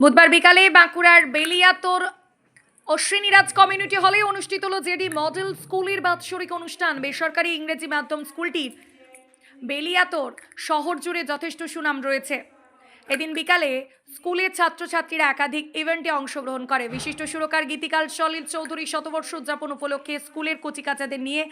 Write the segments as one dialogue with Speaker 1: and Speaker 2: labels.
Speaker 1: বুধবার বিকালে বাঁকুড়ার বেলিয়াতোর অশ্বিনীরাজ কমিউনিটি হলে অনুষ্ঠিত হল জেডি মডেল স্কুলের বাৎসরিক অনুষ্ঠান। বেসরকারি ইংরেজি মাধ্যম স্কুলটির বেলিয়াতোর শহর জুড়ে যথেষ্ট সুনাম রয়েছে। এদিন বিকালে স্কুলের ছাত্রছাত্রীরা একাধিক ইভেন্টে অংশগ্রহণ করে। বিশিষ্ট সুরকার গীতিকাল সলিল চৌধুরী শতবর্ষ উদযাপন উপলক্ষে স্কুলের কচিকাচাদের নিয়ে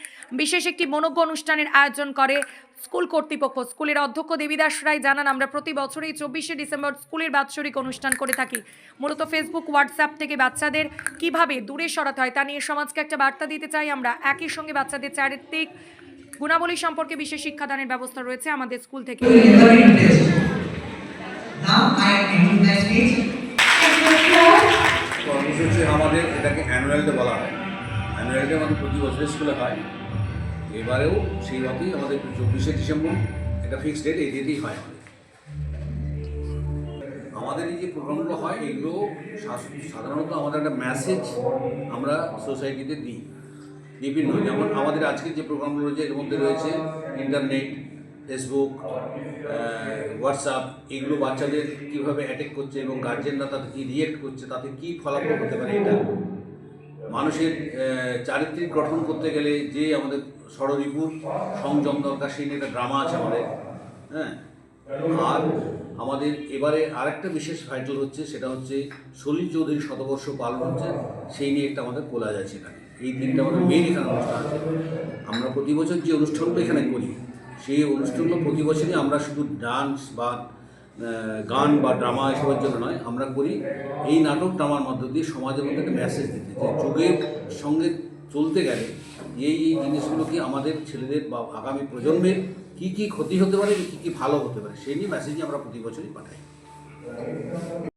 Speaker 1: বিশেষ একটি মনজ্ঞ অনুষ্ঠানের আয়োজন করে স্কুল কর্তৃপক্ষ। স্কুলের অধ্যক্ষ দেবীদাস রায় জানান, আমরা প্রতি বছরই চব্বিশে ডিসেম্বর স্কুলের বাৎসরিক অনুষ্ঠান করে থাকি। মূলত ফেসবুক, হোয়াটসঅ্যাপ থেকে বাচ্চাদের কীভাবে দূরে সরাতে হয় তা নিয়ে সমাজকে একটা বার্তা দিতে চাই। আমরা একই সঙ্গে বাচ্চাদের চারিত্রিক গুণাবলী সম্পর্কে বিশেষ শিক্ষাদানের ব্যবস্থা রয়েছে আমাদের স্কুল থেকে.
Speaker 2: Now, I am the speech.
Speaker 3: কর্মসূচি আমাদের, এটাকে অ্যানুয়াল ডে বলা হয়। অ্যানুয়াল ডে আমাদের প্রতি বছর স্কুলে হয়। এবারেও সেইভাবেই আমাদের চব্বিশে ডিসেম্বর এটা ফিক্সড ডেট এই ডেটেই হয়। আমাদের এই যে প্রোগ্রামগুলো হয়, এগুলো সাধারণত আমাদের একটা মেসেজ আমরা সোসাইটিতে দিই। বিভিন্ন যেমন আমাদের আজকে যে প্রোগ্রামগুলো রয়েছে, এর মধ্যে রয়েছে ইন্টারনেট ফেসবুক হোয়াটসঅ্যাপ এগুলো বাচ্চাদের কীভাবে অ্যাটেক করছে এবং গার্জেনরা তাতে কী রিয়েক্ট করছে, তাতে কী ফলাফল হতে পারে এটা? মানুষের চারিত্রিক গঠন করতে গেলে যে আমাদের ষড়রিপুর সংযম দরকার, সেই নিয়ে একটা ড্রামা আছে আমাদের হ্যাঁ? আর আমাদের এবারে আরেকটা বিশেষ ভাইটাল হচ্ছে, সেটা হচ্ছে সলিল চৌধুরী শতবর্ষ পালন হচ্ছে, সেই নিয়ে একটা আমাদের কোলাজ আছে এখানে। এই দিনটা আমাদের মেন এখানে অনুষ্ঠান আছে। আমরা প্রতি বছর যে অনুষ্ঠানগুলো এখানে করি সেই অনুষ্ঠানগুলো প্রতি বছরই আমরা শুধু ডান্স বা গান বা ড্রামা এসবের জন্য নয়, আমরা করি। এই নাটক ড্রামার মধ্য দিয়ে সমাজের মধ্যে একটা মেসেজ দিতে যে যুগের সঙ্গে চলতে গেলে এই এই জিনিসগুলোকে আমাদের ছেলেদের বা আগামী প্রজন্মের কী কী ক্ষতি হতে পারে, কী কী ভালো হতে পারে, সেই নিয়ে মেসেজই আমরা প্রতি বছরই পাঠাই।